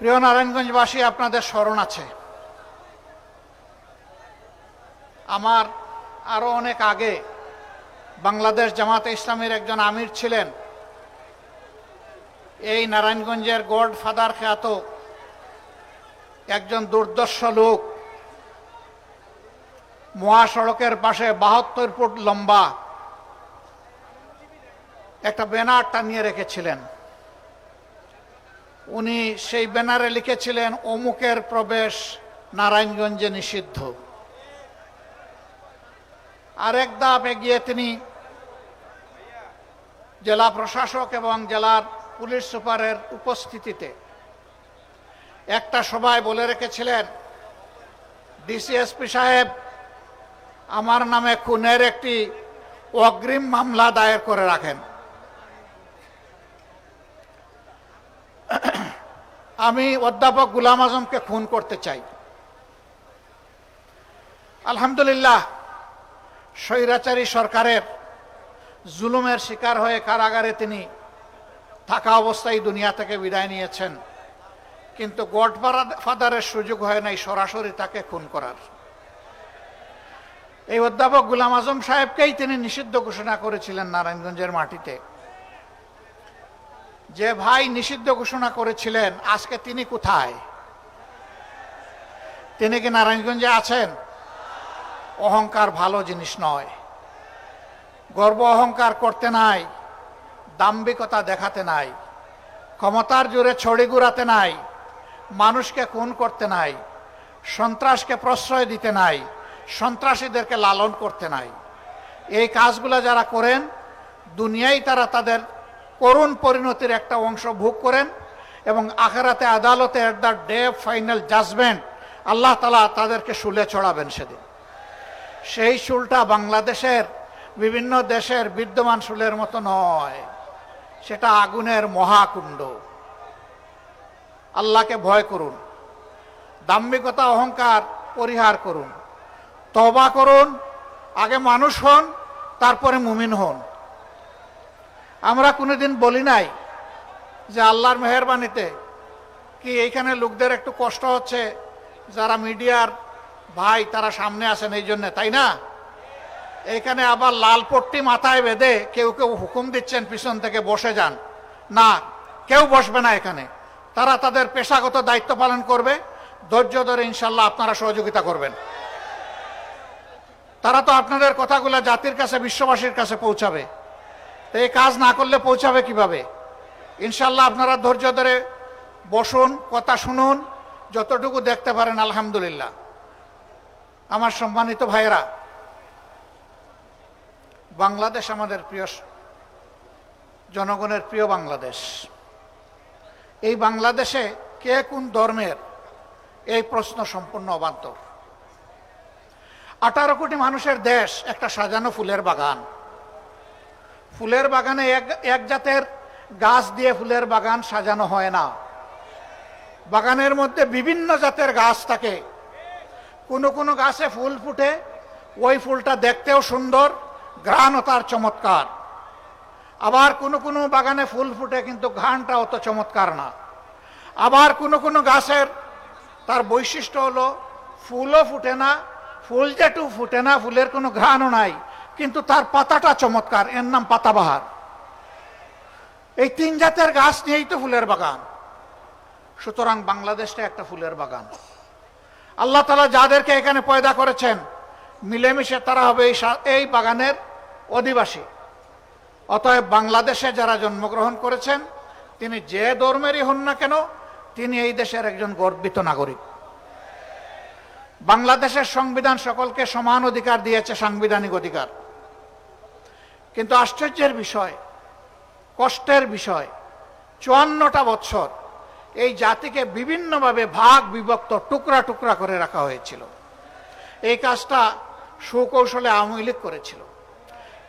প্রিয় নারায়ণগঞ্জবাসী, আপনাদের স্মরণ আছে। আমার আরও অনেক আগে বাংলাদেশ জামাতে ইসলামের একজন আমির ছিলেন। এই নারায়ণগঞ্জের গড ফাদার খ্যাত একজন দুর্দর্শ লোক। মহাসড়কের পাশে বাহাত্তর ফুট লম্বা একটা ব্যানার টানিয়ে রেখেছিলেন। উনি সেই ব্যানারে লিখেছিলেন, অমুকের প্রবেশ নারায়ণগঞ্জে নিষিদ্ধ। আরেক ধাপ এগিয়ে তিনি জেলা প্রশাসক এবং জেলার পুলিশ সুপারের উপস্থিতিতে একটা সভায় বলে রেখেছিলেন, ডিসিএসপি সাহেব, আমার নামে খুনের একটি অগ্রিম মামলা দায়ের করে রাখেন। আমি অধ্যাপক গুলাম আজমকে খুন করতে চাই। আলহামদুলিল্লাহ, স্বৈরাচারী সরকারের জুলুমের শিকার হয়ে কারাগারে তিনি থাকা অবস্থায় দুনিয়া থেকে বিদায় নিয়েছেন। কিন্তু গড ফাদারের সুযোগ হয় নাই সরাসরি তাকে খুন করার। এই অধ্যাপক গুলাম আজম সাহেবকেই তিনি নিষিদ্ধ ঘোষণা করেছিলেন নারায়ণগঞ্জের মাটিতে। যে ভাই নিষিদ্ধ ঘোষণা করেছিলেন, আজকে তিনি কোথায়? তিনি কি নারায়ণগঞ্জে আছেন? অহংকার ভালো জিনিস নয়। গর্ব অহংকার করতে নাই, দাম্ভিকতা দেখাতে নাই, ক্ষমতার জোরে ছড়ি ঘুরাতে নাই, মানুষকে খুন করতে নাই, সন্ত্রাসকে প্রশ্রয় দিতে নাই, সন্ত্রাসীদেরকে লালন করতে নাই। এই কাজগুলো যারা করেন, দুনিয়ায় তারা তাদের করুণ পরিণতির একটা অংশ ভোগ করেন এবং আখেরাতে আদালতে at the day final judgement আল্লাহ তালা তাদেরকে শুলে চড়াবেন সেদিন। সেই শুলটা বাংলাদেশের বিভিন্ন দেশের বিদ্যমান শুলের মতো নয়, সেটা আগুনের মহাকুণ্ড। আল্লাহকে ভয় করুন, দাম্ভিকতা, অহংকার পরিহার করুন তবা করুন, আগে মানুষ হন, তারপরে মুমিন হন। আমরা কোনোদিন বলি নাই যে আল্লাহর মেহরবানিতে কি এইখানে লোকদের একটু কষ্ট হচ্ছে, যারা মিডিয়ার ভাই তারা সামনে আসেন এই জন্য, তাই না? এখানে আবার লাল পট্টি মাথায় বেঁধে কেউ কেউ হুকুম দিচ্ছেন পিছন থেকে বসে যান। না, কেউ বসবে না এখানে। তারা তাদের পেশাগত দায়িত্ব পালন করবে। ধৈর্য ধরে ইনশাল্লাহ আপনারা সহযোগিতা করবেন। তারা তো আপনাদের কথাগুলো জাতির কাছে, বিশ্ববাসীর কাছে পৌঁছাবে। তো এই কাজ না করলে পৌঁছাবে কীভাবে? ইনশাল্লাহ আপনারা ধৈর্য ধরে বসুন, কথা শুনুন, যতটুকু দেখতে পারেন, আলহামদুলিল্লাহ। আমার সম্মানিত ভাইয়েরা, বাংলাদেশ আমাদের প্রিয় জনগণের প্রিয় বাংলাদেশ। এই বাংলাদেশে কে কোন ধর্মের এই প্রশ্ন সম্পূর্ণ অবান্তর? আঠারো কোটি মানুষের দেশ একটা সাজানো ফুলের বাগান। ফুলের বাগানে এক এক জাতের গাছ দিয়ে ফুলের বাগান সাজানো হয় না। বাগানের মধ্যে বিভিন্ন জাতের গাছ থাকে। কোনো কোনো গাছে ফুল ফুটে, ওই ফুলটা দেখতেও সুন্দর, ঘ্রাণও তার চমৎকার। আবার কোনো কোনো বাগানে ফুল ফুটে, কিন্তু ঘ্রাণটা অত চমৎকার না। আবার কোনো কোনো গাছের তার বৈশিষ্ট্য হলো, ফুলও ফুটে না, ফুল যেটু ফুটে না, ফুলের কোনো ঘ্রাণও নাই। কিন্তু তার পাতাটা চমৎকার, এর নাম পাতাবাহার। এই তিন জাতের গাছ নিয়েই তো ফুলের বাগান। সুতরাং বাংলাদেশটা একটা ফুলের বাগান। আল্লাহ তালা যাদেরকে এখানে পয়দা করেছেন, মিলেমিশে তারা হবে এই এই বাগানের অধিবাসী। অতএব বাংলাদেশে যারা জন্মগ্রহণ করেছেন, তিনি যে ধর্মেরই হন না কেন, তিনি এই দেশের একজন গর্বিত নাগরিক। বাংলাদেশের সংবিধান সকলকে সমান অধিকার দিয়েছে, সাংবিধানিক অধিকার। কিন্তু আশ্চর্যের বিষয়, কষ্টের বিষয়, চুয়ান্নটা বছর এই জাতিকে বিভিন্নভাবে ভাগ বিভক্ত টুকরা টুকরা করে রাখা হয়েছিল। এই কাজটা সুকৌশলে আওয়ামী লীগ করেছিল।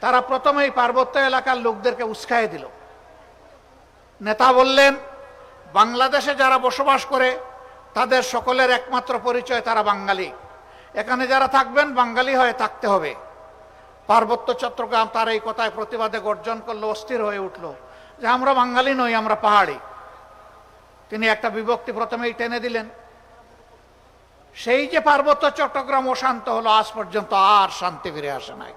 তারা প্রথমেই পার্বত্য এলাকার লোকদেরকে উস্কাই দিল। নেতা বললেন, বাংলাদেশে যারা বসবাস করে, তাদের সকলের একমাত্র পরিচয় তারা বাঙালি। এখানে যারা থাকবেন, বাঙালি হয়ে থাকতে হবে। পার্বত্য চট্টগ্রাম তার এই কথায় প্রতিবাদে গর্জন করল, অস্থির হয়ে উঠল যে আমরা বাঙালি নই, আমরা পাহাড়ি। তিনি একটা বিভক্তি প্রথমেই টেনে দিলেন। সেই যে পার্বত্য চট্টগ্রাম অশান্ত হলো, আজ পর্যন্ত আর শান্তি ফিরে আসে নাই।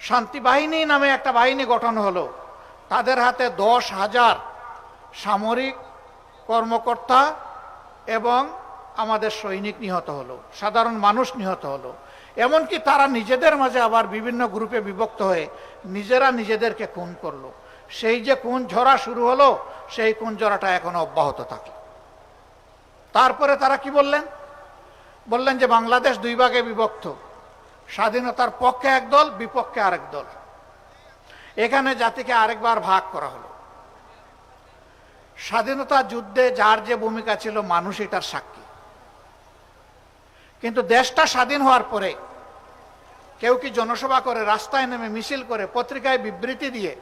শান্তি বাহিনী নামে একটা বাহিনী গঠন হলো। তাদের হাতে দশ হাজার সামরিক কর্মকর্তা এবং আমাদের সৈনিক নিহত হলো, সাধারণ মানুষ নিহত হলো। এমনকি তারা নিজেদের মাঝে আবার বিভিন্ন গ্রুপে বিভক্ত হয়ে নিজেরা নিজেদেরকে খুন করল। সেই যে খুন ঝরা শুরু হলো, সেই খুন ঝরাটা এখনও অব্যাহত থাকে। তারপরে তারা কি বললেন? বললেন যে বাংলাদেশ দুই ভাগে বিভক্ত। স্বাধীনতার পক্ষে এক দল, বিপক্ষে আরেক দল। এখানে জাতিকে আরেকবার ভাগ করা হলো। স্বাধীনতা যুদ্ধে যার যে ভূমিকা ছিল, মানুষ এটার সাক্ষী। কিন্তু দেশটা স্বাধীন হওয়ার পরে কেউ কি জনসভা করে, রাস্তায় নেমে মিছিল করে, পত্রিকায় বিবৃতি দিয়ে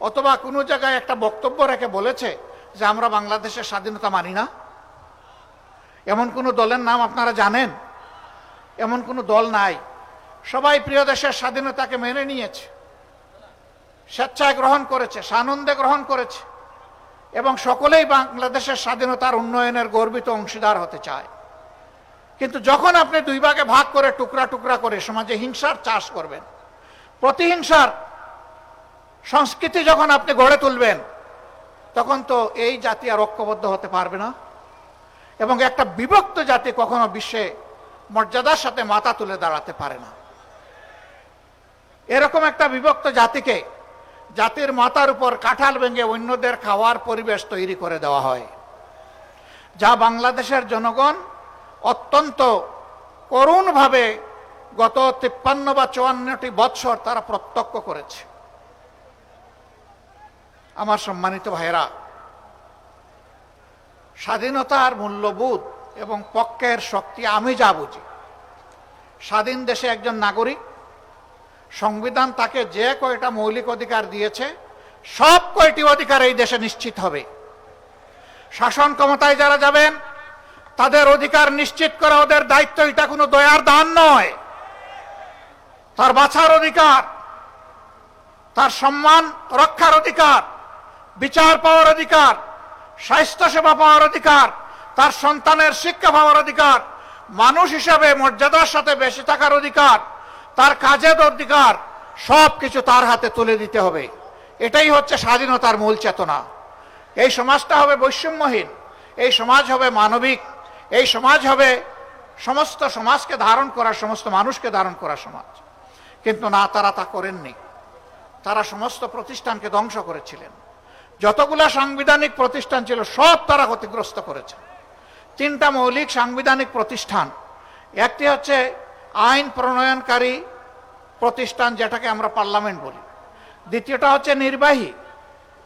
অথবা কোনো জায়গায় একটা বক্তব্য রেখে বলেছে যে আমরা বাংলাদেশের স্বাধীনতা মানি না? এমন কোনো দলের নাম আপনারা জানেন? এমন কোনো দল নাই? সবাই প্রিয় দেশের স্বাধীনতাকে মেনে নিয়েছে, স্বেচ্ছায় গ্রহণ করেছে, সানন্দে গ্রহণ করেছে এবং সকলেই বাংলাদেশের স্বাধীনতার উন্নয়নের গর্বিত অংশীদার হতে চায়। কিন্তু যখন আপনি দুই ভাগে ভাগ করে টুকরা টুকরা করে সমাজে হিংসার চাষ করবেন, প্রতিহিংসার সংস্কৃতি যখন আপনি গড়ে তুলবেন, তখন তো এই জাতি আর ঐক্যবদ্ধ হতে পারবে না। এবং একটা বিভক্ত জাতি কখনো বিশ্বে মর্যাদার সাথে মাথা তুলে দাঁড়াতে পারে না। এরকম একটা বিভক্ত জাতিকে জাতির মাথার উপর কাঁঠাল ভেঙে অন্যদের খাওয়ার পরিবেশ তৈরি করে দেওয়া হয়, যা বাংলাদেশের জনগণ অত্যন্ত করুণভাবে গত তিপ্পান্ন বা চুয়ান্নটি বৎসর তারা প্রত্যক্ষ করেছে। আমার সম্মানিত ভাইরা স্বাধীনতার মূল্যবোধ এবং পক্ষের শক্তি আমি যা বুঝি। স্বাধীন দেশে একজন নাগরিক, সংবিধান তাকে যে কয়টা মৌলিক অধিকার দিয়েছে, সব কয়টি অধিকার এই দেশে নিশ্চিত হবে। শাসন ক্ষমতায় যারা যাবেন তাদের অধিকার নিশ্চিত করা ওদের দায়িত্ব, এটা কোনো দয়ার দান নয়। তার বাছার অধিকার, তার সম্মান রক্ষার অধিকার, বিচার পাওয়ার অধিকার স্বাস্থ্যসেবা পাওয়ার অধিকার, তার সন্তানের শিক্ষা পাওয়ার অধিকার, মানুষ হিসাবে মর্যাদার সাথে বেশি থাকার অধিকার, তার কাজের অধিকার সব কিছু তার হাতে তুলে দিতে হবে। এটাই হচ্ছে স্বাধীনতার মূল চেতনা। এই সমাজটা হবে বৈষম্যহীন, এই সমাজ হবে মানবিক এই সমাজ হবে সমস্ত সমাজকে ধারণ করা, সমস্ত মানুষকে ধারণ করা সমাজ। কিন্তু না, তারা তা করেননি। তারা সমস্ত প্রতিষ্ঠানকে ধ্বংস করেছিলেন। যতগুলা সাংবিধানিক প্রতিষ্ঠান ছিল, সব তারা ক্ষতিগ্রস্ত করেছে তিনটা মৌলিক সাংবিধানিক প্রতিষ্ঠান। একটি হচ্ছে আইন প্রণয়নকারী প্রতিষ্ঠান, যেটাকে আমরা পার্লামেন্ট বলি। দ্বিতীয়টা হচ্ছে নির্বাহী।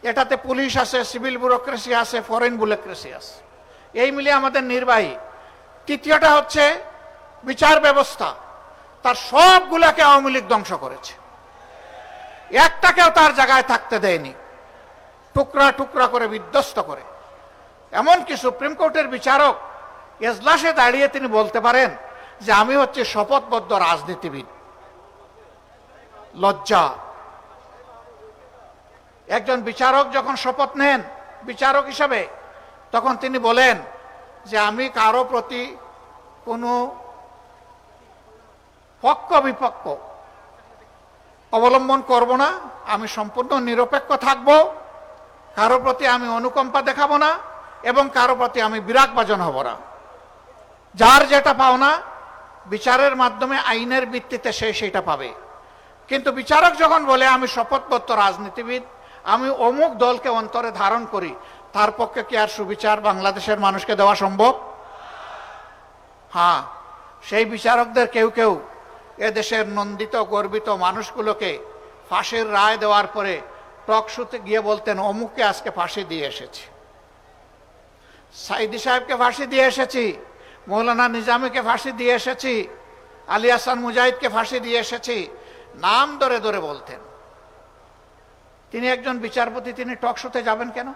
এটাতে পুলিশ আছে, সিভিল ব্যুরোক্রেসি আছে, ফরেন ব্যুরোক্রেসি আছে। এই মিলিয়ে আমাদের নির্বাহী। তৃতীয়টা হচ্ছে বিচার ব্যবস্থা। তার সবগুলাকে আওয়ামী লীগ ধ্বংস করেছে। একটাকেও তার জায়গায় থাকতে দেয়নি। টুকরা টুকরা করে বিধ্বস্ত করে। এমনকি সুপ্রিম কোর্টের বিচারক এজলাসে দাঁড়িয়ে তিনি বলতে পারেন যে আমি হচ্ছে শপথবদ্ধ রাজনীতিবিদ। লজ্জা। একজন বিচারক যখন শপথ নেন, বিচারক হিসাবে, তখন তিনি বলেন যে আমি কারও প্রতি কোনো পক্ষ বিপক্ষ অবলম্বন করব না, আমি সম্পূর্ণ নিরপেক্ষ থাকব, কারও প্রতি আমি অনুকম্পা দেখাবো না এবং কারও প্রতি আমি বিরাগ বাজন হব না। যার যেটা পাওনা, বিচারের মাধ্যমে, আইনের ভিত্তিতে সে সেটা পাবে। কিন্তু বিচারক যখন বলে, আমি শপথবদ্ধ রাজনীতিবিদ, আমি অমুক দলকে অন্তরে ধারণ করি তার পক্ষে কি আর সুবিচার বাংলাদেশের মানুষকে দেওয়া সম্ভব? হ্যাঁ সেই বিচারকদের কেউ কেউ এদেশের নন্দিত, গর্বিত মানুষগুলোকে ফাঁসির রায় দেওয়ার পরে টকশুতে গিয়ে বলতেন, অমুককে আজকে ফাঁসি দিয়ে এসেছি। সাইদি সাহেবকে ফাঁসি দিয়ে এসেছি, মৌলানা নিজামীকে ফাঁসি দিয়ে এসেছি, আলী হাসান মুজাহিদকে ফাঁসি দিয়ে এসেছি, নাম ধরে ধরে বলতেন। তিনি একজন বিচারপতি, তিনি টকশোতে যাবেন কেন?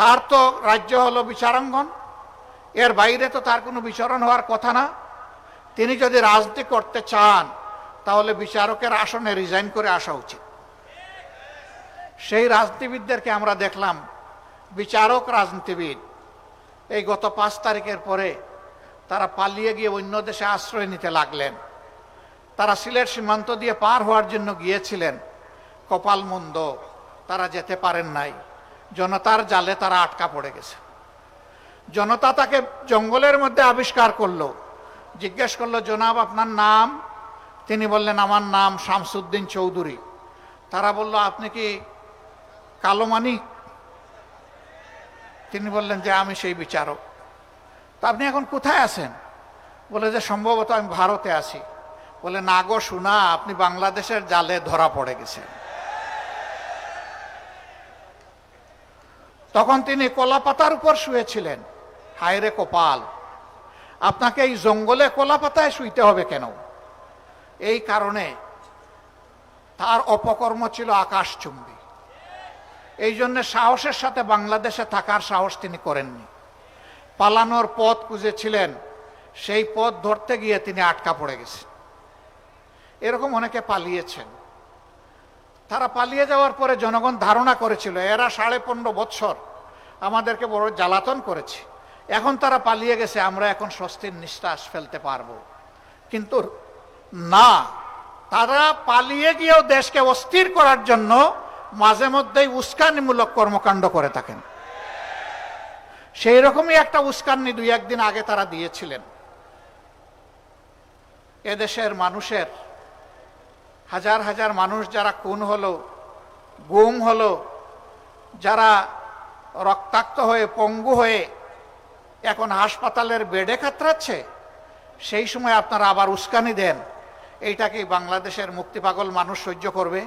তার তো রাজ্য হলো বিচারাঙ্গন। এর বাইরে তো তার কোনো বিচরণ হওয়ার কথা না। তিনি যদি রাজনীতি করতে চান, তাহলে বিচারকের আসনে রিজাইন করে আসা উচিত। সেই রাজনীতিবিদদেরকে আমরা দেখলাম, বিচারক রাজনীতিবিদ। এই গত পাঁচ তারিখের পরে তারা পালিয়ে গিয়ে অন্য দেশে আশ্রয় নিতে লাগলেন। তারা সিলেট সীমান্ত দিয়ে পার হওয়ার জন্য গিয়েছিলেন। কপাল মন্দ তারা যেতে পারেন নাই। জনতার জালে তারা আটকা পড়ে গেছে। জনতা তাকে জঙ্গলের মধ্যে আবিষ্কার করল। জিজ্ঞেস করল, জনাব, আপনার নাম? তিনি বললেন, আমার নাম শামসুদ্দিন চৌধুরী। তারা বলল, আপনি কি কালোমানি তিনি বললেন, যে আমি সেই বিচারক। তা আপনি এখন কোথায় আছেন? বলে, যে সম্ভবত আমি ভারতে আছি। বলে, না গো, শোনা, আপনি বাংলাদেশের জালে ধরা পড়ে গেছেন। তখন তিনি কলা পাতার উপর শুয়েছিলেন। হায়রে কপাল, আপনাকে এই জঙ্গলে কলা পাতায় শুইতে হবে কেন? এই কারণে তার অপকর্ম ছিল আকাশচুম্বী। এই জন্য সাহসের সাথে বাংলাদেশে থাকার সাহস তিনি করেননি। পালানোর পথ খুঁজেছিলেন, সেই পথ ধরতে গিয়ে তিনি আটকা পড়ে গেছেন। এরকম অনেকে পালিয়েছেন। তারা পালিয়ে যাওয়ার পরে জনগণ ধারণা করেছিল, এরা সাড়ে পনেরো বছর আমাদেরকে বড় জ্বালাতন করেছে। এখন তারা পালিয়ে গেছে, আমরা এখন স্বস্তির নিঃশ্বাস ফেলতে পারব। কিন্তু না, তারা পালিয়ে গিয়েও দেশকে অস্থির করার জন্য মাঝে মধ্যেই উস্কানিমূলক কর্মকাণ্ড করে থাকেন। সেই রকমই একটা উস্কানি দুই একদিন আগে তারা দিয়েছিলেন। এদেশের মানুষের হাজার হাজার মানুষ যারা খুন হলো, গুম হলো, যারা রক্তাক্ত হয়ে, পঙ্গু হয়ে এখন হাসপাতালের বেডে কাতরাচ্ছে, সেই সময় আপনারা আবার উস্কানি দেন। এইটা কি বাংলাদেশের মুক্তিপাগল মানুষ সহ্য করবে?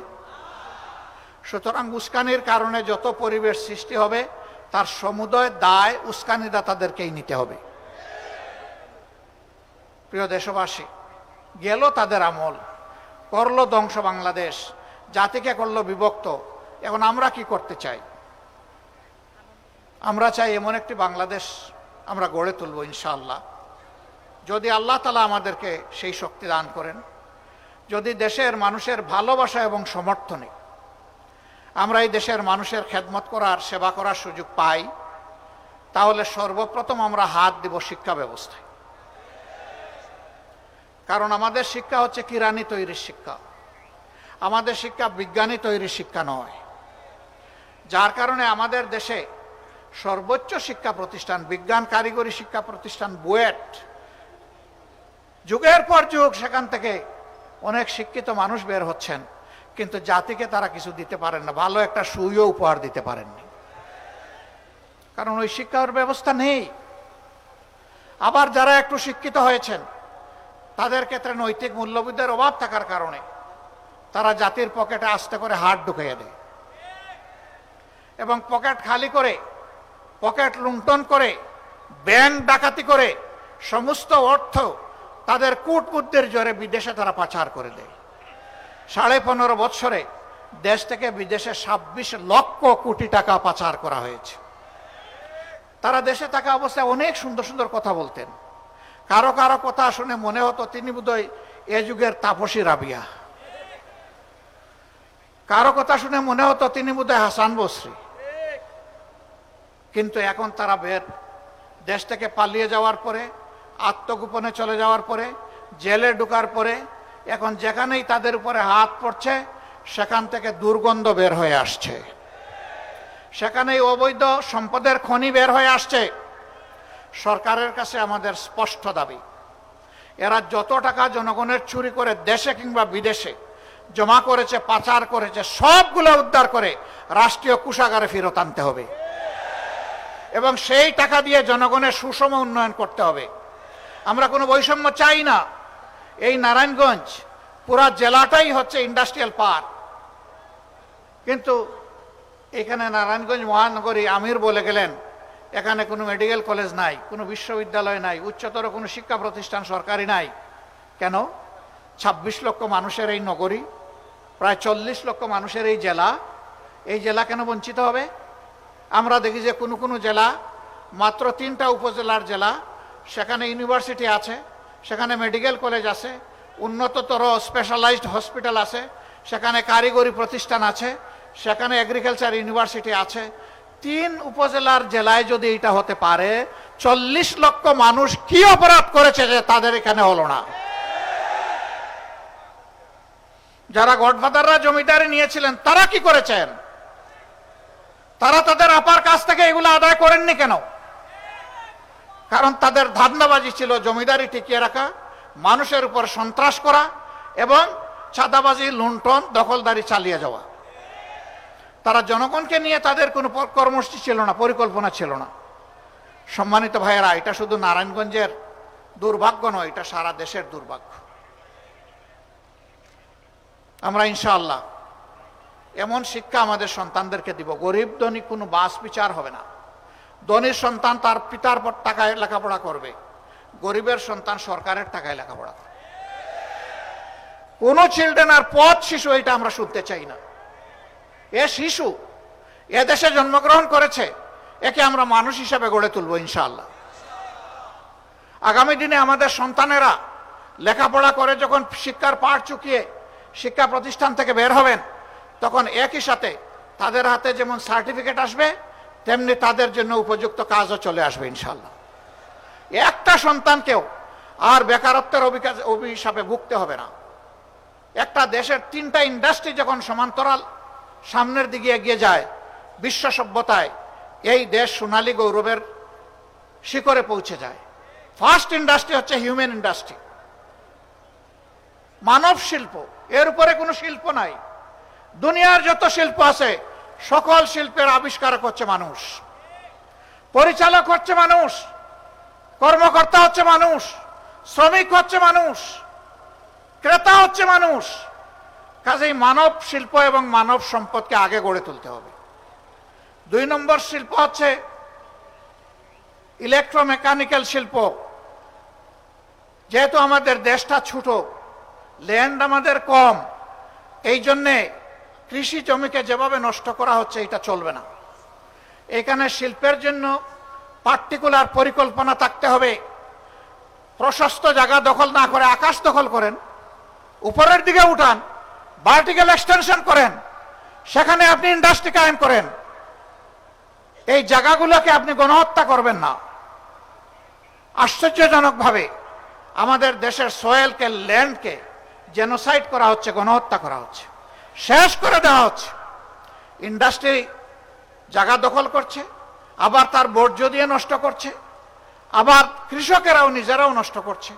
সুতরাং উস্কানির কারণে যত পরিবেশ সৃষ্টি হবে, তার সমুদয় দায় উস্কানিদাতাদেরকেই নিতে হবে। প্রিয় দেশবাসী, গেল তাদের আমল। করল ধ্বংস বাংলাদেশ, জাতিকে করল বিভক্ত, এখন আমরা কি করতে চাই? আমরা চাই এমন একটি বাংলাদেশ আমরা গড়ে তুলব ইনশাআল্লাহ। যদি আল্লাহ তালা আমাদেরকে সেই শক্তি দান করেন, যদি দেশের মানুষের ভালোবাসা এবং সমর্থনে আমরা এই দেশের মানুষের খেদমত করার, সেবা করার সুযোগ পাই, তাহলে সর্বপ্রথম আমরা হাত দেব শিক্ষা ব্যবস্থায়। কারণ আমাদের শিক্ষা হচ্ছে কিরানি তৈরির শিক্ষা। আমাদের শিক্ষা বিজ্ঞানী তৈরির শিক্ষা নয়। যার কারণে আমাদের দেশে সর্বোচ্চ শিক্ষা প্রতিষ্ঠান, বিজ্ঞান কারিগরি শিক্ষা প্রতিষ্ঠান বুয়েট, যুগের পর যুগ সেখান থেকে অনেক শিক্ষিত মানুষ বের হচ্ছেন, কিন্তু জাতিকে তারা কিছু দিতে পারেন না, ভালো একটা সুইও উপহার দিতে পারেননি। কারণ ওই শিক্ষার ব্যবস্থা নেই। আবার যারা একটু শিক্ষিত হয়েছেন তাদের ক্ষেত্রে নৈতিক মূল্যবোধের অভাব থাকার কারণে তারা জাতির পকেটে আস্তে করে হাত ঢুকিয়ে দেয়। এবং পকেট খালি করে, পকেট লুণ্ঠন করে, ব্যাংক ডাকাতি করে, সমস্ত অর্থ তাদের কূট বুদ্ধির জোরে বিদেশে তারা পাচার করে দেয়। সাড়ে পনেরো বৎসরে দেশ থেকে বিদেশে ছাব্বিশ লক্ষ কোটি টাকা পাচার করা হয়েছে। তারা দেশে থাকা অবস্থায় অনেক সুন্দর সুন্দর কথা বলতেন। কারও কারও কথা শুনে মনে হতো তিনি বোধহয় এ যুগের তাপসী রাবিয়া। কারও কথা শুনে মনে হতো তিনি বোধহয় হাসান বসরি। কিন্তু এখন তারা বের। দেশ থেকে পালিয়ে যাওয়ার পরে, আত্মগোপনে চলে যাওয়ার পরে, জেলে ঢুকার পরে, এখন যেখানেই তাদের উপরে হাত পড়ছে, সেখান থেকে দুর্গন্ধ বের হয়ে আসছে। সেখানেই অবৈধ সম্পদের খনি বের হয়ে আসছে। সরকারের কাছে আমাদের স্পষ্ট দাবি। এরা যত টাকা জনগণের চুরি করে দেশে কিংবা বিদেশে জমা করেছে, পাচার করেছে, সবগুলো উদ্ধার করে রাষ্ট্রীয় কুষাগারে ফেরত আনতে হবে। এবং সেই টাকা দিয়ে জনগণের সুষম উন্নয়ন করতে হবে। আমরা কোনো বৈষম্য চাই না। এই নারায়ণগঞ্জ পুরা জেলাটাই হচ্ছে ইন্ডাস্ট্রিয়াল পার্ক। কিন্তু এখানে নারায়ণগঞ্জ মহানগরী আমির বলে গেলেন এখানে কোনো মেডিকেল কলেজ নাই, কোনো বিশ্ববিদ্যালয় নাই, উচ্চতর কোনো শিক্ষা প্রতিষ্ঠান সরকারি নাই। কেন? ২৬ লক্ষ মানুষের এই নগরী, প্রায় চল্লিশ লক্ষ মানুষের এই জেলা। এই জেলা কেন বঞ্চিত হবে? আমরা দেখি যে কোনো কোনো জেলা, মাত্র তিনটা উপজেলার জেলা, সেখানে ইউনিভার্সিটি আছে, সেখানে মেডিকেল কলেজ আছে, উন্নততর স্পেশালাইজড হসপিটাল আছে, সেখানে কারিগরি প্রতিষ্ঠান আছে, সেখানে এগ্রিকালচার ইউনিভার্সিটি আছে তিন উপজেলার জেলায় যদি এটা হতে পারে, চল্লিশ লক্ষ মানুষ কি অপরাধ করেছে যে তাদের এখানে হলো না? যারা গডফাদাররা জমিদারি নিয়েছিলেন, তারা কি করেছেন? তারা তাদের আপার কাছ থেকে এগুলো আদায় করেননি কেন? কারণ তাদের ধান্দাবাজি ছিল জমিদারি টিকিয়ে রাখা, মানুষের উপর সন্ত্রাস করা এবং চাঁদাবাজি, লুণ্ঠন, দখলদারি চালিয়ে যাওয়া। তারা জনগণকে নিয়ে তাদের কোনো কর্মসূচি ছিল না, পরিকল্পনা ছিল না। সম্মানিত ভাইয়েরা, এটা শুধু নারায়ণগঞ্জের দুর্ভাগ্য নয়, এটা সারা দেশের দুর্ভাগ্য। আমরা ইনশাআল্লাহ এমন শিক্ষা আমাদের সন্তানদেরকে দিব। গরিব ধনী কোনো বাস বিচার হবে না। ধনীর সন্তান তার পিতার পর টাকায় লেখাপড়া করবে। গরিবের সন্তান সরকারের টাকায় লেখাপড়া করবে। কোন চিলড্রেন আর পথ শিশু, এটা আমরা শুনতে চাই না। এ শিশু এ দেশে জন্মগ্রহণ করেছে, একে আমরা মানুষ হিসাবে গড়ে তুলবো ইনশাআল্লাহ। আগামী দিনে আমাদের সন্তানেরা লেখাপড়া করে যখন শিক্ষার পাঠ চুকিয়ে শিক্ষা প্রতিষ্ঠান থেকে বের হবেন, তখন একই সাথে তাদের হাতে যেমন সার্টিফিকেট আসবে, তেমনি তাদের জন্য উপযুক্ত কাজও চলে আসবে ইনশাল্লাহ একটা সন্তানকেও আর বেকারত্বের অভিশাপে ভুগতে হবে না। একটা দেশের তিনটা ইন্ডাস্ট্রি যখন সমান্তরাল সামনের দিকে এগিয়ে যায়। বিশ্ব সভ্যতায় এই দেশ সোনালী গৌরবের শিখরে পৌঁছে যায়। ফার্স্ট ইন্ডাস্ট্রি হচ্ছে হিউম্যান ইন্ডাস্ট্রি মানব শিল্প, এর উপরে কোনো শিল্প নাই। দুনিয়ার যত শিল্প আছে, সকল শিল্পের আবিষ্কারক হচ্ছে মানুষ। পরিচালক হচ্ছে মানুষ। কর্মকর্তা হচ্ছে মানুষ। শ্রমিক হচ্ছে মানুষ। ক্রেতা হচ্ছে মানুষ। কাজেই মানব শিল্প এবং মানব সম্পদকে আগে গড়ে তুলতে হবে। দুই নম্বর শিল্প হচ্ছে ইলেকট্রোমেকানিক্যাল শিল্প। যেহেতু আমাদের দেশটা ছোট ল্যান্ড আমাদের কম, এই জন্যে কৃষি জমিকে যেভাবে নষ্ট করা হচ্ছে এটা চলবে না। এখানে শিল্পের জন্য পার্টিকুলার পরিকল্পনা থাকতে হবে। প্রশস্ত জায়গা দখল না করে, আকাশ দখল করেন, উপরের দিকে উঠান ভার্টিক্যাল এক্সটেনশন করেন। সেখানে আপনি ইন্ডাস্ট্রি কায়েম করেন। এই জায়গাগুলোকে আপনি গণহত্যা করবেন না। আশ্চর্যজনকভাবে আমাদের দেশের সোয়েলকে, ল্যান্ডকে জেনোসাইড করা হচ্ছে, গণহত্যা করা হচ্ছে। শেষ করে দেওয়া হচ্ছে। ইন্ডাস্ট্রি জায়গা দখল করছে, আবার তার বর্জ্য দিয়ে নষ্ট করছে, আবার কৃষকেরাও নিজেরাও নষ্ট করছে।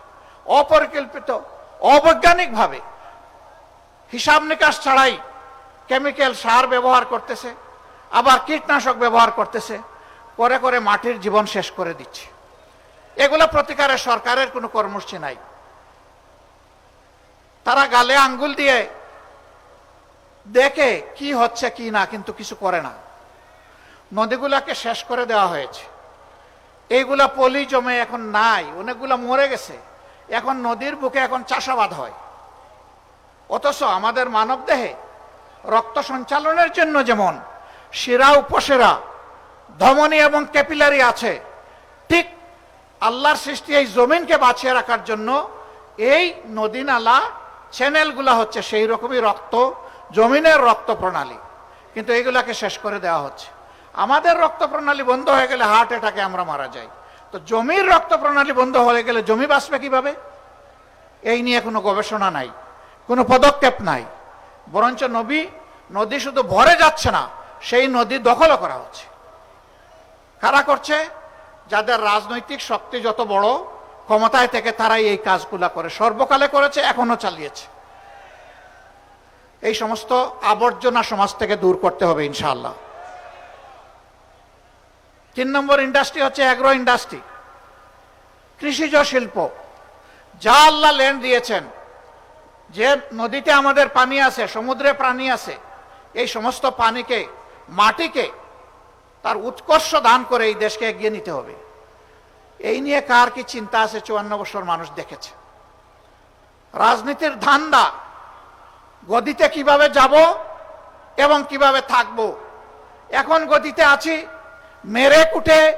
অপরিকল্পিত, অবৈজ্ঞানিকভাবে হিসাব নিকাশ ছাড়াই কেমিক্যাল সার ব্যবহার করতেছে, আবার কীটনাশক ব্যবহার করতেছে করে করে মাটির জীবন শেষ করে দিচ্ছে। এগুলো প্রতিকারে সরকারের কোনো কর্মসূচি নাই। তারা গালে আঙ্গুল দিয়ে দেখে কি হচ্ছে কি না, কিন্তু কিছু করে না। নদীগুলাকে শেষ করে দেওয়া হয়েছে। এইগুলা পলি জমে এখন নাই, অনেকগুলা মরে গেছে। এখন নদীর বুকে এখন চাষাবাদ হয়। অথচ আমাদের মানব দেহে রক্ত সঞ্চালনের জন্য যেমন শিরা উপশিরা, ধমনী এবং ক্যাপিলারি আছে, ঠিক আল্লাহর সৃষ্টি এই জমিনকে বাঁচিয়ে রাখার জন্য এই নদী নালা চ্যানেলগুলা হচ্ছে সেই রকমই রক্ত, জমিনের রক্ত প্রণালী। কিন্তু এইগুলাকে শেষ করে দেওয়া হচ্ছে। আমাদের রক্ত প্রণালী বন্ধ হয়ে গেলে হার্ট অ্যাটাকে আমরা মারা যাই। তো জমির রক্ত প্রণালী বন্ধ হয়ে গেলে জমি বাঁচবে কীভাবে? এই নিয়ে কোনো গবেষণা নাই। কোনো পদক্ষেপ নাই। বরঞ্চ নবী, নদী শুধু ভরে যাচ্ছে না, সেই নদী দখলও করা হচ্ছে। কারা করছে? যাদের রাজনৈতিক শক্তি যত বড়, ক্ষমতায় থেকে তারাই এই কাজগুলা করে। সর্বকালে করেছে এখনও চালিয়েছে। এই সমস্ত আবর্জনা সমাজ থেকে দূর করতে হবে, ইনশাআল্লাহ। তিন নম্বর ইন্ডাস্ট্রি হচ্ছে অ্যাগ্রো ইন্ডাস্ট্রি। কৃষিজ শিল্প। যা আল্লাহ ল্যান্ড দিয়েছেন যে নদীতে আমাদের পানি আছে, সমুদ্রে প্রাণী আছে, এই সমস্ত পানিকে, মাটিকে তার উৎকর্ষ দান করে এই দেশকে এগিয়ে নিতে হবে। এই নিয়ে কার কি চিন্তা আছে চুয়ান্ন বছর মানুষ দেখেছে। রাজনীতির ধান্দা, গদিতে কীভাবে যাব এবং কীভাবে থাকব। এখন গদিতে আছি, মেরে কুটে,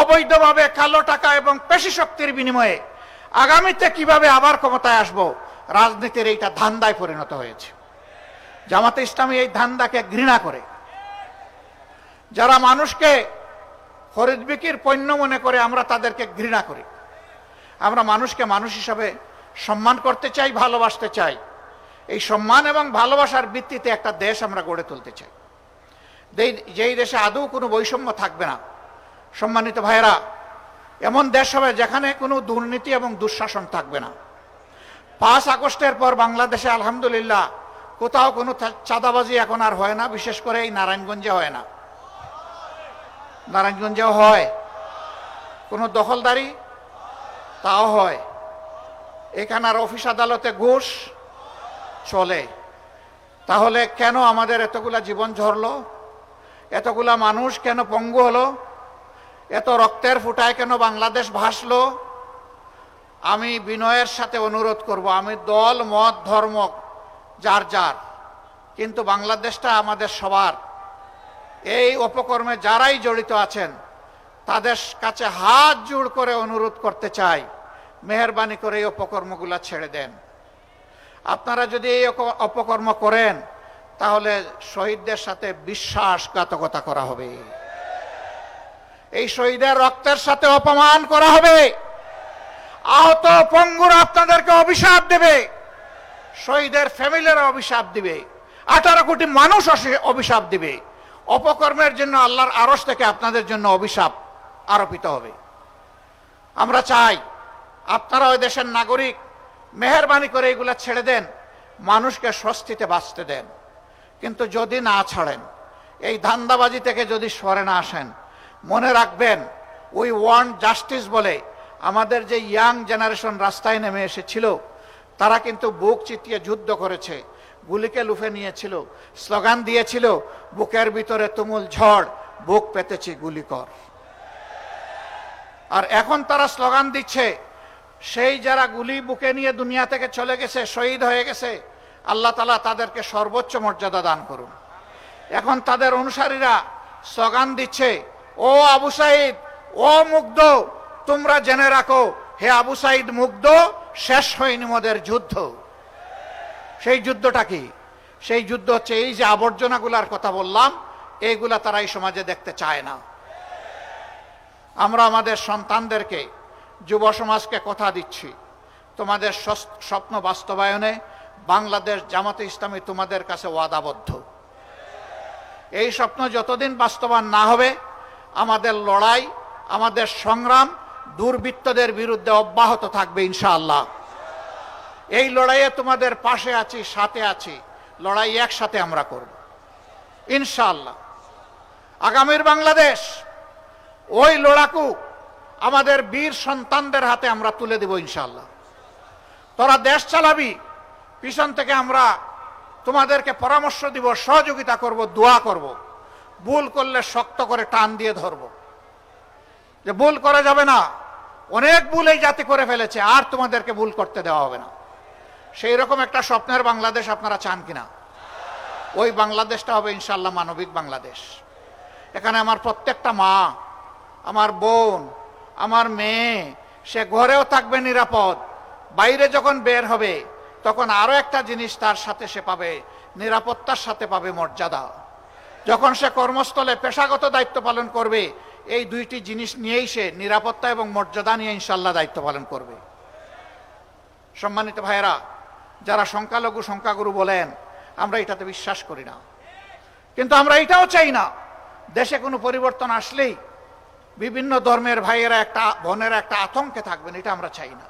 অবৈধভাবে কালো টাকা এবং পেশি শক্তির বিনিময়ে। আগামীতে কীভাবে আবার ক্ষমতায় আসব? রাজনীতির এইটা ধান্দায় পরিণত হয়েছে। জামাতে ইসলামী এই ধান্দাকে ঘৃণা করে। যারা মানুষকে খরিদ বিক্রির পণ্য মনে করে, আমরা তাদেরকে ঘৃণা করি। আমরা মানুষকে মানুষ হিসাবে সম্মান করতে চাই, ভালোবাসতে চাই। এই সম্মান এবং ভালোবাসার ভিত্তিতে একটা দেশ আমরা গড়ে তুলতে চাই। যেই দেশে আদৌ কোনো বৈষম্য থাকবে না, সম্মানিত ভাইয়েরা, এমন দেশ হবে যেখানে কোনো দুর্নীতি এবং দুঃশাসন থাকবে না। পাঁচ আগস্টের পর বাংলাদেশে আলহামদুলিল্লাহ কোথাও কোনো চাঁদাবাজি এখন আর হয় না, বিশেষ করে এই নারায়ণগঞ্জে হয় না। নারায়ণগঞ্জেও হয়। কোনো দখলদারি তাও হয়। এখানে আর অফিস আদালতে ঘুষ চলে। তাহলে কেন আমাদের এতগুলা জীবন ঝরলো? এতগুলা মানুষ কেন পঙ্গু হলো? এত রক্তের ফুটায় কেন বাংলাদেশ ভাসলো? আমি বিনয়ের সাথে অনুরোধ করব, আমি দল, মত, ধর্ম, যার যার, কিন্তু বাংলাদেশটা আমাদের সবার। এই অপকর্মে যারাই জড়িত আছেন, তাদের কাছে হাত জোড় করে অনুরোধ করতে চাই, মেহরবানি করে এই অপকর্মগুলো ছেড়ে দেন। আপনারা যদি এই অপকর্ম করেন, তাহলে শহীদদের সাথে বিশ্বাসঘাতকতা করা হবে। এই শহীদের রক্তের সাথে অপমান করা হবে। আহত পঙ্গুরা আপনাদেরকে অভিশাপ দেবে। শহীদের ফ্যামিলিরা অভিশাপ দিবে। আঠারো কোটি মানুষ অভিশাপ দিবে। অপকর্মের জন্য আল্লাহর আরস থেকে আপনাদের জন্য অভিশাপ আরোপিত হবে। আমরা চাই আপনারা ওই দেশের নাগরিক মেহরবানি করে এগুলা ছেড়ে দেন, মানুষকে স্বস্তিতে বাঁচতে দেন। কিন্তু যদি না ছাড়েন, এই ধান্দাবাজি থেকে যদি সরে না আসেন, মনে রাখবেন উই ওয়ান্ট জাস্টিস বলে আমাদের যে ইয়াং জেনারেশন রাস্তায় নেমে এসেছিল, তারা কিন্তু বুক চিতিয়ে যুদ্ধ করেছে, গুলিকে লুফে নিয়েছিল, স্লোগান দিয়েছিল, বুকের ভিতরে তুমুল ঝড়, বুক পেতেছি গুলি কর আর এখন তারা স্লোগান দিচ্ছে, সেই যারা গুলি বুকে নিয়ে দুনিয়া থেকে চলে গেছে, শহীদ হয়ে গেছে, আল্লাহ তালা তাদেরকে সর্বোচ্চ মর্যাদা দান করুন। এখন তাদের অনুসারীরা স্লোগান দিচ্ছে, ও আবু সাইদ, ও মুগ্ধ তোমরা জেনে রাখো, হে আবু সাইদ মুগ্ধ, শেষ হয়নি মোদের যুদ্ধ। সেই যুদ্ধটা কি? সেই যুদ্ধ হচ্ছে এই যে আবর্জনাগুলার কথা বললাম এইগুলা তারা এই সমাজে দেখতে চায় না। আমরা আমাদের সন্তানদেরকে, যুব সমাজকে কথা দিচ্ছি। তোমাদের স্বপ্ন বাস্তবায়নে বাংলাদেশ জামাতে ইসলামী তোমাদের কাছে ওয়াদাবদ্ধ। এই স্বপ্ন যতদিন বাস্তবায়ন না হবে, আমাদের লড়াই, আমাদের সংগ্রাম দুর্বৃত্তদের বিরুদ্ধে অব্যাহত থাকবে, ইনশাআল্লাহ। এই লড়াইয়ে তোমাদের পাশে আছি, সাথে আছি। লড়াই একসাথে আমরা করব, ইনশাআল্লাহ। আগামীর বাংলাদেশ, ওই লড়াকু আমাদের বীর সন্তানদের হাতে আমরা তুলে দেব, ইনশাআল্লাহ। তোরা দেশ চালাবি, পিছন থেকে আমরা তোমাদেরকে পরামর্শ দিব, সহযোগিতা করব, দোয়া করব। ভুল করলে শক্ত করে টান দিয়ে ধরব। যে ভুল করা যাবে না অনেক ভুল এই জাতি করে ফেলেছে, আর তোমাদেরকে ভুল করতে দেওয়া হবে না। সেই রকম একটা স্বপ্নের বাংলাদেশ আপনারা চান কিনা? ওই বাংলাদেশটা হবে ইনশাল্লাহ মানবিক বাংলাদেশ। এখানে আমার প্রত্যেকটা মা, আমার বোন, আমার মেয়ে, সে ঘরেও থাকবে নিরাপদ। বাইরে যখন বের হবে, তখন আরও একটা জিনিস তার সাথে সে পাবে, নিরাপত্তার সাথে পাবে মর্যাদা। যখন সে কর্মস্থলে পেশাগত দায়িত্ব পালন করবে এই দুইটি জিনিস নিয়েই সে নিরাপত্তা এবং মর্যাদা নিয়ে ইনশাল্লাহ দায়িত্ব পালন করবে। সম্মানিত ভাইয়েরা, যারা সংখ্যালঘু, সংখ্যাগুরু বলেন, আমরা এটাতে বিশ্বাস করি না। কিন্তু আমরা এটাও চাই না, দেশে কোনো পরিবর্তন আসলেই বিভিন্ন ধর্মের ভাইয়েরা একটা, বোনেরা একটা আতঙ্কে থাকবেন, এটা আমরা চাই না।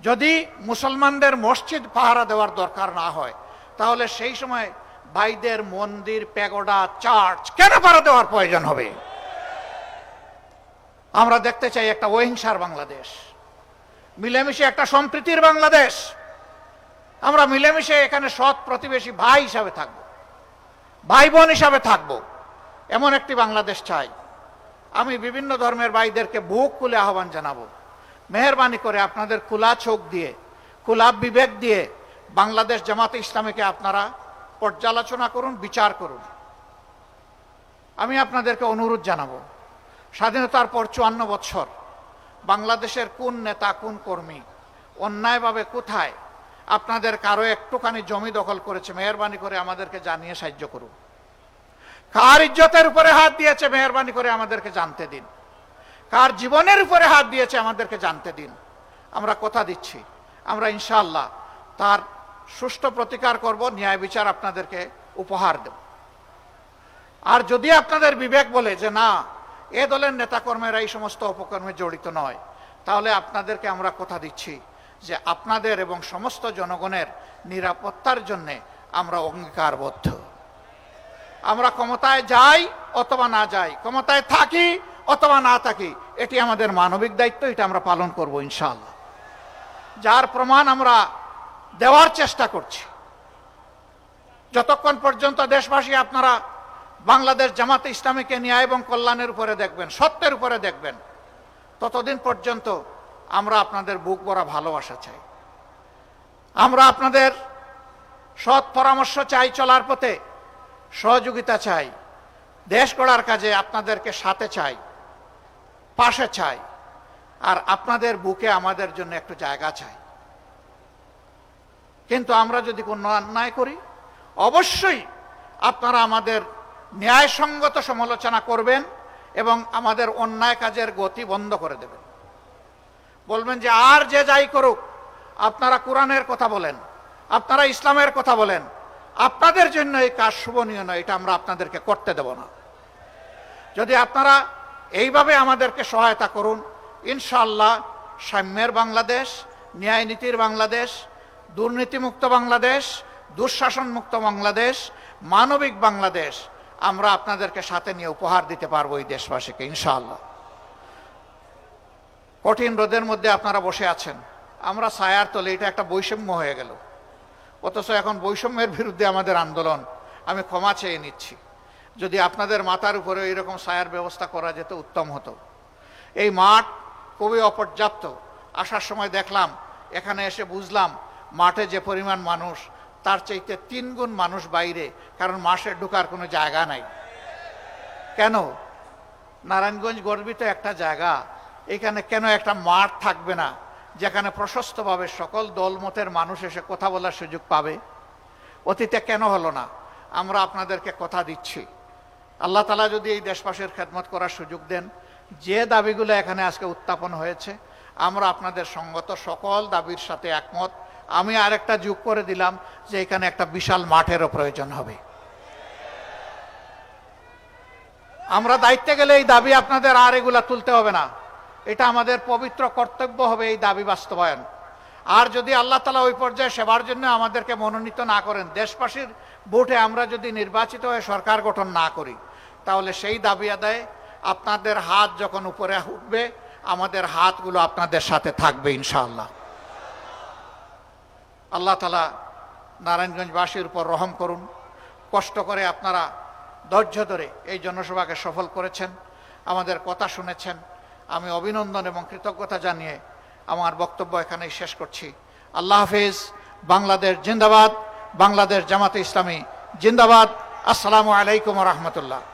যদি মুসলমানদের মসজিদ পাহারা দেওয়ার দরকার না হয়, তাহলে সেই সময় ভাইদের মন্দির, প্যাগোডা, চার্চ কেন পাহারা দেওয়ার প্রয়োজন হবে? আমরা দেখতে চাই একটা অহিংসার বাংলাদেশ। মিলেমিশে একটা সম্প্রীতির বাংলাদেশ। আমরা মিলেমিশে এখানে সৎ প্রতিবেশী ভাই হিসাবে থাকব। ভাই বোন হিসাবে থাকব। এমন একটি বাংলাদেশ চাই। আমি বিভিন্ন ধর্মের ভাইদেরকে বুক খুলে আহ্বান জানাব। মেহরবানি করে আপনাদের খোলা চোখ দিয়ে খোলা বিবেক দিয়ে বাংলাদেশ জামাতে ইসলামীকে আপনারা পর্যালোচনা করুন, বিচার করুন। আমি আপনাদেরকে অনুরোধ জানাব স্বাধীনতার পর চুয়ান্ন বছর বাংলাদেশের কোন নেতা, কোন কর্মী, অন্যায়ভাবে কোথায়, আপনাদের কারও একটুখানি জমি দখল করেছে, মেহরবানি করে আমাদেরকে জানিয়ে সাহায্য করুন। কার ইজ্জতের উপরে হাত দিয়েছে, মেহরবানি করে আমাদেরকে জানতে দিন। কার জীবনের উপরে হাত দিয়েছে, আমাদেরকে জানতে দিন। আমরা কথা দিচ্ছি। আমরা ইনশাল্লাহ তার সুষ্ঠু প্রতিকার করব, ন্যায় বিচার আপনাদেরকে উপহার দেব। আর যদি আপনাদের বিবেক বলে যে না এ দলের নেতাকর্মীরা এই সমস্ত অপকর্মে জড়িত নয়। তাহলে আপনাদেরকে আমরা কথা দিচ্ছি যে আপনাদের এবং সমস্ত জনগণের নিরাপত্তার জন্যে আমরা অঙ্গীকারবদ্ধ। আমরা ক্ষমতায় যাই অথবা না যাই, ক্ষমতায় থাকি অথবা না থাকি, এটি আমাদের মানবিক দায়িত্ব, এটা আমরা পালন করব ইনশাআল্লাহ। যার প্রমাণ আমরা দেওয়ার চেষ্টা করছি। যতক্ষণ পর্যন্ত দেশবাসী আপনারা বাংলাদেশ জামাতে ইসলামীকে ন্যায় এবং কল্যাণের উপরে দেখবেন, সত্যের উপরে দেখবেন। ততদিন পর্যন্ত আমরা আপনাদের বুক ভরা ভালোবাসা চাই। আমরা আপনাদের সৎ পরামর্শ চাই চলার পথে, সহযোগিতা চাই, দেশ গড়ার কাজে আপনাদেরকে সাথে চাই, পাশে চাই, আর আপনাদের বুকে আমাদের জন্য একটু জায়গা চাই। কিন্তু আমরা যদি কোনো অন্যায় করি, অবশ্যই আপনারা আমাদের ন্যায়সঙ্গত সমালোচনা করবেন এবং আমাদের অন্যায় কাজের গতি বন্ধ করে দেবেন। বলবেন যে, আর যে যাই করুক, আপনারা কোরআনের কথা বলেন, আপনারা ইসলামের কথা বলেন, আপনাদের জন্য এই কাজ শুভনীয় নয়, এটা আমরা আপনাদেরকে করতে দেব না। যদি আপনারা এইভাবে আমাদেরকে সহায়তা করুন ইনশাল্লাহ সাম্যের বাংলাদেশ, ন্যায় নীতির বাংলাদেশ, দুর্নীতিমুক্ত বাংলাদেশ দুঃশাসন মুক্ত বাংলাদেশ, মানবিক বাংলাদেশ আমরা আপনাদেরকে সাথে নিয়ে উপহার দিতে পারব এই দেশবাসীকে, ইনশাআল্লাহ। কঠিন রোদের মধ্যে আপনারা বসে আছেন। আমরা ছায়ার তলে, এটা একটা বৈষম্য হয়ে গেল। অথচ এখন বৈষম্যের বিরুদ্ধে আমাদের আন্দোলন, আমি ক্ষমা চেয়ে নিচ্ছি। যদি আপনাদের মাথার উপরে এইরকম ছায়ার ব্যবস্থা করা যেত, উত্তম হতো। এই মাঠ খুবই অপর্যাপ্ত। আসার সময় দেখলাম, এখানে এসে বুঝলাম, মাঠে যে পরিমাণ মানুষ তার চাইতে তিন গুণ মানুষ বাইরে, কারণ মাসে ঢোকার কোনো জায়গা নাই। কেন? নারায়ণগঞ্জ গর্বিত একটা জায়গা। এখানে কেন একটা মাঠ থাকবে না, যেখানে প্রশস্তভাবে সকল দলমতের মানুষ এসে কথা বলার সুযোগ পাবে? অতীতে কেন হলো না? আমরা আপনাদেরকে কথা দিচ্ছি। আল্লাহ তালা যদি এই দেশবাসীর খেদমত করার সুযোগ দেন, যে দাবিগুলো এখানে আজকে উত্থাপন হয়েছে, আমরা আপনাদের সঙ্গত সকল দাবির সাথে একমত। আমি আরেকটা যোগ করে দিলাম যে এখানে একটা বিশাল মাঠেরও প্রয়োজন হবে। আমরা দায়িত্বে গেলে এই দাবি আপনাদের আর এগুলা তুলতে হবে না। এটা আমাদের পবিত্র কর্তব্য হবে এই দাবি বাস্তবায়ন। আর যদি আল্লাহ তালা ওই পর্যায়ে সেবার জন্য আমাদেরকে মনোনীত না করেন, দেশবাসীর ভোটে আমরা যদি নির্বাচিত হয়ে সরকার গঠন না করি, তাহলে সেই দাবি আদায় আপনাদের হাত যখন উপরে উঠবে, আমাদের হাতগুলো আপনাদের সাথে থাকবে ইনশাআল্লাহ। আল্লাহ তালা নারায়ণগঞ্জবাসীর উপর রহম করুন। কষ্ট করে আপনারা ধৈর্য ধরে এই জনসভাকে সফল করেছেন, আমাদের কথা শুনেছেন। আমি অভিনন্দন এবং কৃতজ্ঞতা জানিয়ে আমার বক্তব্য এখানেই শেষ করছি। আল্লাহ হাফিজ, বাংলাদেশ জিন্দাবাদ, বাংলাদেশ জামাতে ইসলামী জিন্দাবাদ। আসসালামু আলাইকুম রহমতুল্লাহ।